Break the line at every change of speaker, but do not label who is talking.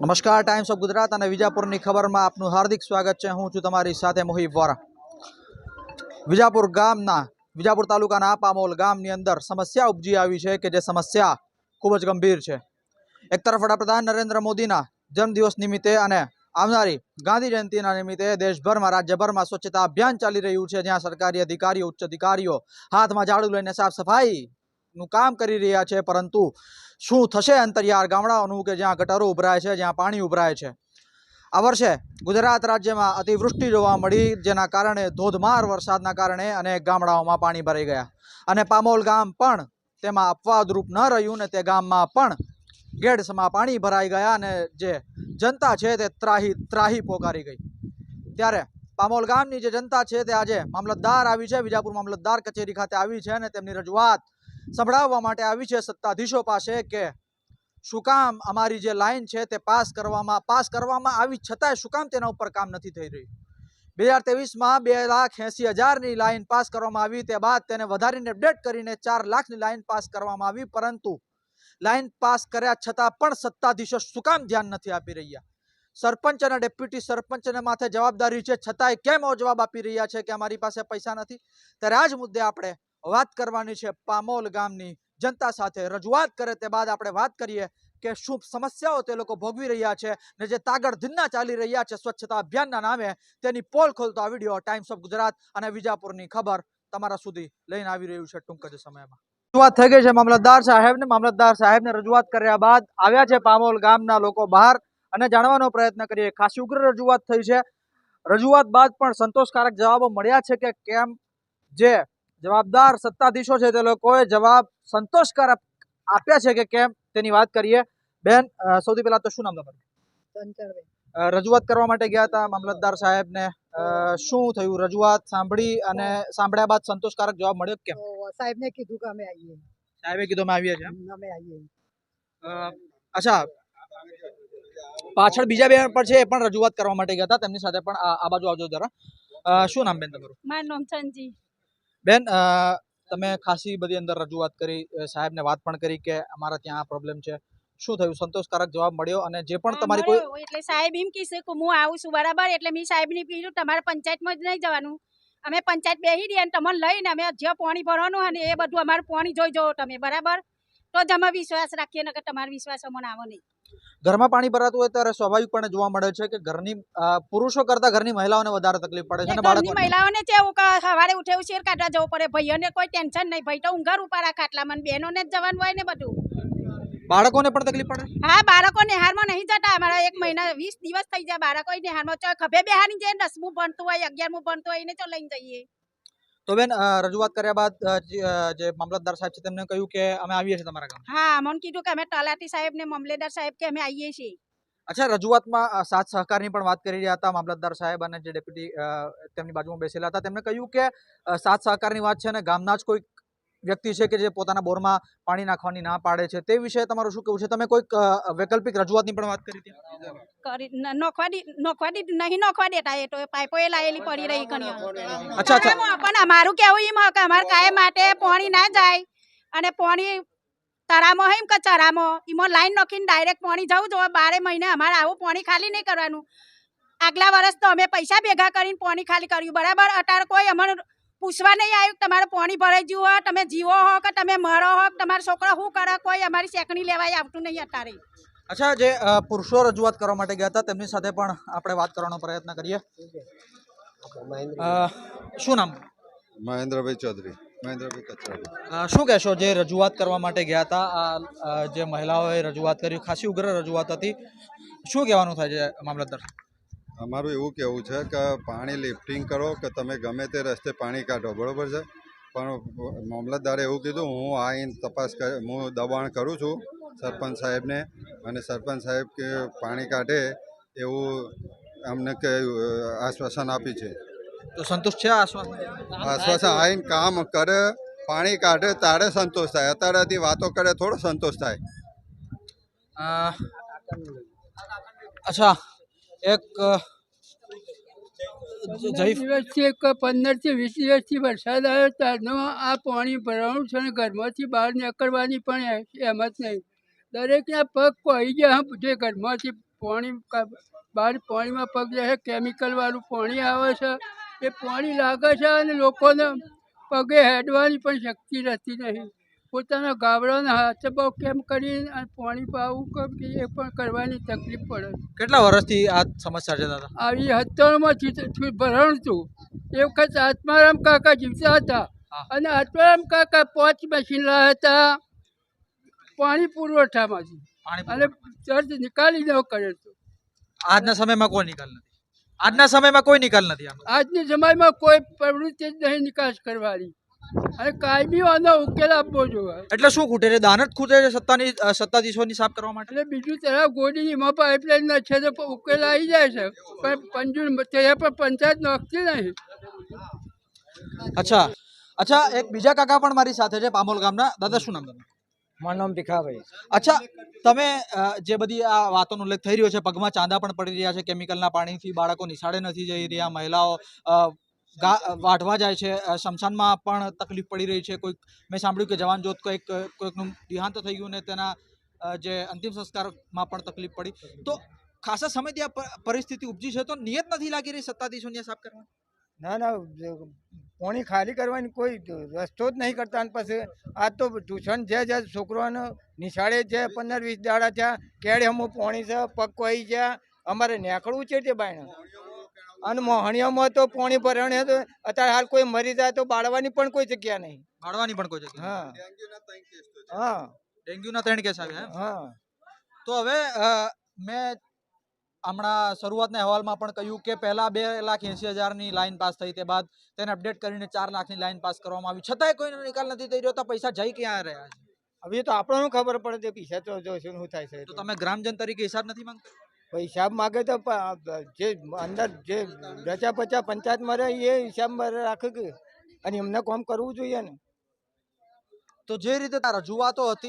નમસ્કાર times of Gujarat અને વિજાપુરની ખબરમાં આપનું હાર્દિક સ્વાગત છે. હું છું તમારી સાથે મોહિબ વોરા. વિજાપુર ગામના, વિજાપુર તાલુકાના પામોલ ગામની અંદર સમસ્યા ઉપજી આવી છે કે જે સમસ્યા ખૂબ જ ગંભીર છે. એક તરફ વડાપ્રધાન નરેન્દ્ર મોદીના જન્મદિવસ નિમિત્તે અને આવનારી ગાંધી જયંતિના નિમિત્તે દેશભરમાં, રાજ્યભરમાં સ્વચ્છતા અભિયાન ચાલી રહ્યું છે, જ્યાં સરકારી અધિકારીઓ, ઉચ્ચ અધિકારીઓ હાથમાં ઝાડુ લઈને સાફ સફાઈનું કામ કરી રહ્યા છે, પરંતુ શું થશે અંતરિયાળ ગામડાઓનું કે જ્યાં ગટરો ઉભરાય છે, જ્યાં પાણી ઉભરાય છે? આ વર્ષે ગુજરાત રાજ્યમાં અતિવૃષ્ટિ જોવા મળી, જેના કારણે ધોધમાર વરસાદના કારણે અનેક ગામડાઓમાં પાણી ભરાઈ ગયા. અને પામોલ ગામ પણ તેમાં અપવાદરૂપ ન રહ્યું ને તે ગામમાં પણ ગેડસમાં પાણી ભરાઈ ગયા અને જે જનતા છે તે ત્રાહી ત્રાહી પોકારી ગઈ. ત્યારે પામોલ ગામની જે જનતા છે તે આજે મામલતદાર આવી છે, વિજાપુર મામલતદાર કચેરી ખાતે આવી છે અને તેમની રજૂઆત સંભળાવવા માટે આવી છે સત્તાધીશો પાસે કે શું કામ અમારી જે લાઈન છે તે પાસ કરવામાં પાસ કરવામાં આવી છતાંય શું કામ તેના ઉપર કામ નથી થઈ રહ્યું? બે હજાર ત્રેવીસમાં બે લાખ એંસી હજારની લાઈન પાસ કરવામાં આવી, તે બાદ તેને વધારીને અપડેટ કરીને ચાર લાખની લાઈન પાસ કરવામાં આવી, પરંતુ લાઈન પાસ કર્યા છતાં પણ સત્તાધીશો શું કામ ધ્યાન નથી આપી રહ્યા? સરપંચ અને ડેપ્યુટી સરપંચને માથે જવાબદારી છે, છતાંય કેમ જવાબ આપી રહ્યા છે કે અમારી પાસે પૈસા નથી? ત્યારે આ જ મુદ્દે આપણે વાત કરવાની છે પામોલ ગામની. જનતા સાથે રજૂઆત કરે તે બાદ આપણે વાત કરીએ કે શું સમસ્યાઓ તે લોકો ભોગવી રહ્યા છે ને જે તાગડ ધીન્ના ચાલી રહ્યા છે સ્વચ્છતા અભિયાનના નામે તેની પોલ ખોલતો આ વીડિયો ટાઈમ્સ ઓફ ગુજરાત અને વિજાપુરની ખબર તમારા સુધી લઈને આવી રહ્યું છે ટૂંક જ સમયમાં. રજૂઆત થઈ ગઈ છે મામલતદાર સાહેબને. મામલતદાર સાહેબને રજૂઆત કર્યા બાદ આવ્યા છે પામોલ ગામના લોકો બહાર અને જાણવાનો પ્રયત્ન કરીએ. ખાસી ઉગ્ર રજૂઆત થઈ છે. રજૂઆત બાદ પણ સંતોષકારક જવાબો મળ્યા છે કે કેમ જે જવાબદાર સત્તાધીશો છે તે લોકોએ જવાબ સંતોષકારક આપ્યા છે કે કેમ તેની વાત કરીએ. બેન સૌથી પહેલા તો શું નામ તમારું? રજૂઆત કરવા માટે ગયા હતા મામલતદાર સાહેબને. શું થયું? રજૂઆત સાંભળી અને સાંભળ્યા બાદ સંતોષકારક જવાબ મળ્યો કે કેમ?
સાહેબને કીધું કે અમે આવીએ.
સાહેબે કીધું અમે આવીએ છીએ
અમે આવીએ.
અચ્છા. પાછળ બીજા બે પણ છે એ પણ રજૂઆત કરવા માટે ગયા હતા. તેમની સાથે પણ આ આ બાજુ આવજો જરા. શું નામ બેન તમારું?
મારું નામ સંજી
બેન તમે ખાસી બધી અંદર રજૂઆત કરી સાહેબને વાત પણ કરી કે અમારા ત્યાં આ પ્રોબ્લેમ છે. શું થયું? સંતોષકારક જવાબ મળ્યો અને જે પણ તમારી કોઈ
એટલે સાહેબ એમ કહેશે કે હું આવું છું બરાબર? એટલે મેં સાહેબને કીધું તમારે પંચાયતમાં જ નહીં જવાનું. અમે પંચાયત બેસી દઈએ અને તમને લઈને અમે જે પાણી ભરવાનું અને ને એ બધું અમારું પાણી જોઈ જવો તમે બરાબર? તો જ અમે વિશ્વાસ રાખીએ નકર તમારો વિશ્વાસ અમને આવો નહીં.
ઘરમાં પાણી ભરાતું હોય ત્યારે સ્વાભાવિકપણે જોવા મળે છે કે ઘરની પુરુષો કરતા ઘરની મહિલાઓને વધારે તકલીફ પડે છે અને
મહિલાઓને છે સવારે ઉઠે ઉછેર કાઢવા જવું પડે ભાઈઓને કોઈ ટેન્શન નહીં ભાઈ તો ઊંઘાર ઉપર આ ખાટલામાં ને બહેનોને જ જવાનું હોય ને બધું.
બાળકોને પણ તકલીફ પડે?
હા બાળકો નિહારમાં નહીં જતા અમારા એક મહિના વીસ દિવસ થઈ જાય બાળકો નિહારમાં ચો ખભે બેહાની જાય દસમું ભણતું હોય અગિયારમું ભણતું હોય એને તો લઈને જઈએ.
તો બેન રજૂઆત કર્યા બાદ જે મામલતદાર સાહેબ છે તેમને કહ્યું કે અમે આવીએ છીએ તમારા ગામ
હા અમને કીધું કે અમે તલાટી સાહેબ ને મામલેદાર સાહેબ કે અમે આવીએ છીએ.
અચ્છા રજૂઆતમાં સાત સાથ સહકારની પણ વાત કરી રહ્યા હતા મામલતદાર સાહેબ અને જે ડેપ્યુટી તેમની બાજુમાં બેસેલા હતા. તેમણે કહ્યું કે સાત સાથ સહકારની વાત છે અને ગામના જ કોઈ વ્યક્તિ છે કે જે પોતાના બોરમાં પાણી નાખવાની ના પાડે છે તે વિશે તમારું શું કહેવું છે? તમે કોઈક વૈકલ્પિક રજૂઆતની પણ વાત કરી હતી?
કરી ન- દી નોખવા દી નહીં નોખવા દેતા એ તો પાઇપો એ લાયેલી પડી રહી ઘણી
અચ્છા અચ્છા.
પણ અમારું કેવું એમ કે અમારે કાય માટે પાણી ના જાય. અને પાણી હોય એમ કે ચરામાં એમાં લાઈન નાખીને ડાયરેક્ટ પાણી જવું જોઈએ બારે મહિને અમારે આવું પાણી ખાલી નહીં કરવાનું. આગલા વર્ષ તો અમે પૈસા ભેગા કરીને પાણી ખાલી કર્યું બરાબર? અત્યારે કોઈ અમને પૂછવા નહીં આવ્યું કે તમારે પાણી ભરાઈ ગયું હોય તમે જીવો હો કે તમે મરો હો તમારા તમારો છોકરો શું કરે? કોઈ અમારી શેકણી લેવાય આવતું નહીં અત્યારે.
અચ્છા જે પુરુષો રજૂઆત કરવા માટે ગયા હતા તેમની સાથે પણ આપણે વાત કરવાનો પ્રયત્ન કરીએ. શું નામ?
મહેન્દ્રભાઈ ચૌધરી. મહેન્દ્રભાઈ
શું કહેશો જે રજૂઆત કરવા માટે ગયા હતા? જે મહિલાઓએ રજૂઆત કરી ખાસી ઉગ્ર રજૂઆત હતી. શું કહેવાનું થાય છે મામલતદાર?
અમારું એવું કહેવું છે કે પાણી લિફ્ટિંગ કરો કે તમે ગમે તે રસ્તે પાણી કાઢો બરાબર છે? પણ મામલતદારે એવું કીધું હું આવીને તપાસ કર હું દબાણ કરું છું સરપંચ સાહેબને અને સરપંચ સાહેબ કે પાણી કાઢે એવું અમને કે આશ્વાસન આપ્યું છે.
તો સંતોષ છે આશ્વાસન?
આશ્વાસન આવીને કામ કરે પાણી કાઢે તારે સંતોષ થાય. અત્યારેથી વાતો કરે થોડો સંતોષ થાય.
અચ્છા. એક
દિવસથી એક પંદરથી વીસ દિવસથી વરસાદ આવ્યો ત્યારનો આ પાણી ભરવાનું છે અને ઘરમાંથી બહાર નીકળવાની પણ જ નહીં. દરેકના પગ પડી ગયા જે ઘરમાંથી. પાણી બહાર પાણીમાં પગ લે કેમિકલવાળું પાણી આવે છે. એ પાણી લાગે છે અને લોકોને પગે હેડવાની પણ શક્તિ રહેતી નહીં. પોતાના ગાબડાના હાથ બહુ કેમ કરીને અને પાણી પાવું કે એ પણ કરવાની તકલીફ પડે.
કેટલા વર્ષથી આ સમસ્યા છે દાદા
આવી હત્તરમાંથી ભરણ હતું એ વખત આત્મારામ કાકા જીવતા હતા અને આત્મારામ કાકા પાંચ મશીન લાવ્યા હતા પાણી પુરવઠામાંથી
પાણી
અને ચર્ચ નિકાલી ન કરે તો.
આજના સમયમાં કોઈ નિકાલ નથી. આજના સમયમાં કોઈ નિકાલ નથી
આજની સમયમાં કોઈ પ્રવૃત્તિ જ નહીં નિકાસ કરવાની. અને કાયમી વાંધો ઉકેલ આપવો જોઈએ
એટલે શું ખૂટે છે દાન જ ખૂટે છે સત્તાની સત્તાધીશોની સાફ કરવા માટે?
એટલે બીજું તરફ ગોડીની એમાં પાઇપલાઇન ના છે તો ઉકેલ આવી જાય છે. પણ પંજુર ત્યાં પણ પંચાયત નોખતી નહીં.
અચ્છા. અચ્છા એક બીજા કાકા પણ મારી સાથે છે પામોલ ગામના. દાદા શું નામ તમારું?
મારું નામ ભીખાભાઈ.
અચ્છા તમે જે બધી આ વાતોનો ઉલ્લેખ થઈ રહ્યો છે પગમાં ચાંદા પણ પડી રહ્યા છે કેમિકલના પાણીથી બાળકો નિશાળે નથી જઈ રહ્યા મહિલાઓ વાઢવા જાય છે. શમશાનમાં પણ તકલીફ પડી રહી છે. કોઈક, મેં સાંભળ્યું કે જવાન જોત કોઈક, કોઈકનું દેહાંત થઈ ગયું ને તેના જે અંતિમ સંસ્કારમાં પણ તકલીફ પડી. તો ખાસા સમયથી આ પરિસ્થિતિ ઉપજી છે તો નિયત નથી લાગી રહી સત્તાધીશોને સાફ કરવા?
ના ના પોણી ખાલી કરવાની કોઈ રસ્તો જ નહીં કરતા. અને પછી આ તો ટ્યુશન છે જે છોકરાઓને નિશાળે છે, પંદર વીસ દાડા છે કેળે અમુક પોણી છે, પગ કોઈ છે? અમારે નેકળવું છે તે બાયણે. અને મોહણીયામાં તો પાણી ભરણે તો અત્યારે હાલ કોઈ મરી જાય તો બાળવાની પણ કોઈ જગ્યા નહીં.
બાળવાની પણ કોઈ જગ્યા
હા. હા.
ડેન્ગ્યુના ત્રણ કેસ આવ્યા
હા.
તો હવે મેં હમણાં શરૂઆતના અહેવાલમાં પણ કહ્યું કે પહેલા બે લાખ એંસી હજારની લાઈન પાસ થઈ તે બાદ તેને અપડેટ કરીને ચાર લાખની લાઈન પાસ કરવામાં આવી. છતાંય કોઈનો નિકાલ નથી થઈ રહ્યો તો પૈસા જઈ ક્યાં રહ્યા છે?
હવે તો આપણને ખબર પડે છે પૈસા તો જો શું થાય છે
તો. તમે ગ્રામજન તરીકે હિસાબ નથી માંગતા?
હિસાબ માગે તો જે અંદર જે રચા પચા પંચાયતમાં રહે એ હિસાબમાં રાખે કે? અને એમને કામ કરવું જોઈએ ને.
તો જે રીતે રજૂઆતો હતી